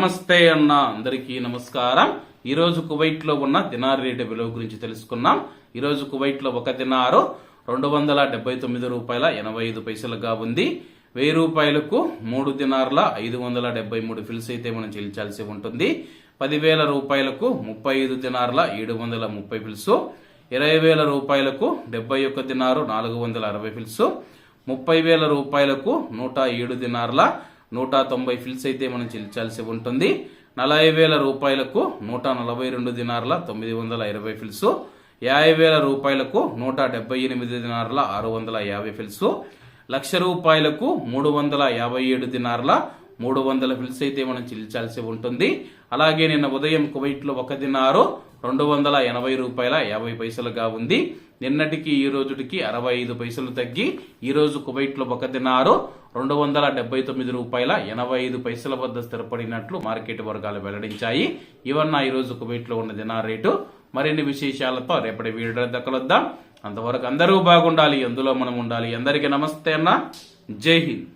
నమస్తే అన్న అందరికీ నమస్కారం. ఈరోజు కువైట్లో కువైట్లో ఉన్న దినార్ రేటు విలువ గురించి తెలుసుకున్నాం ఈరోజు కువైట్లో కువైట్లో ఒక దినారు రెండు వందల డెబ్బై తొమ్మిది రూపాయల ఎనభై ఐదు పైసలుగా ఉంది. వెయ్యి రూపాయలకు మూడు దినార్ల ఐదు వందల డెబ్బై మూడు ఫిల్స్ అయితే మనం చెల్లించాల్సి ఉంటుంది. పదివేల రూపాయలకు ముప్పై ఐదు దినార్ల ఏడు వందల ముప్పై ఫిల్స్. ఇరవై వేల రూపాయలకు డెబ్బై ఒక్క దినారు నాలుగు వందల అరవై ఫిల్స్. ముప్పై వేల రూపాయలకు నూట ఏడు దినార్ల నూట తొంభై ఫిల్స్ అయితే మనం చెల్లించాల్సి ఉంటుంది. నలభై వేల రూపాయలకు నూట నలభై రెండు దినార్ల తొమ్మిది వందల ఇరవై ఫిల్స్ యాభై వేల రూపాయలకు నూట డెబ్బై ఎనిమిది దినార్ల ఆరు వందల యాభై ఫిల్స్ లక్ష రూపాయలకు మూడు వందల యాభై ఏడు దినార్ల మూడు వందల ఫిల్స్ అయితే మనం చెల్లించాల్సి ఉంటుంది. అలాగే నిన్న ఉదయం కువైట్లో ఒక దినారు రెండు వందల ఎనభై రూపాయల యాభై పైసలుగా ఉంది. నిన్నటికి ఈ రోజుటికి అరవై ఐదు పైసలు తగ్గి ఈ రోజు కువైట్లో ఒక దినారు రెండు వందల డెబ్బై తొమ్మిది రూపాయల ఎనభై ఐదు పైసల వద్ద స్థిరపడినట్లు మార్కెట్ వర్గాలు వెల్లడించాయి. ఇవన్న ఈ రోజు కువైట్లో ఉన్న దినార్ రేటు. మరిన్ని విశేషాలతో రేపటి వీడియో దక్కలొద్దాం. అంతవరకు అందరూ బాగుండాలి అందులో మనం ఉండాలి. అందరికీ నమస్తే అన్న. జై హింద్.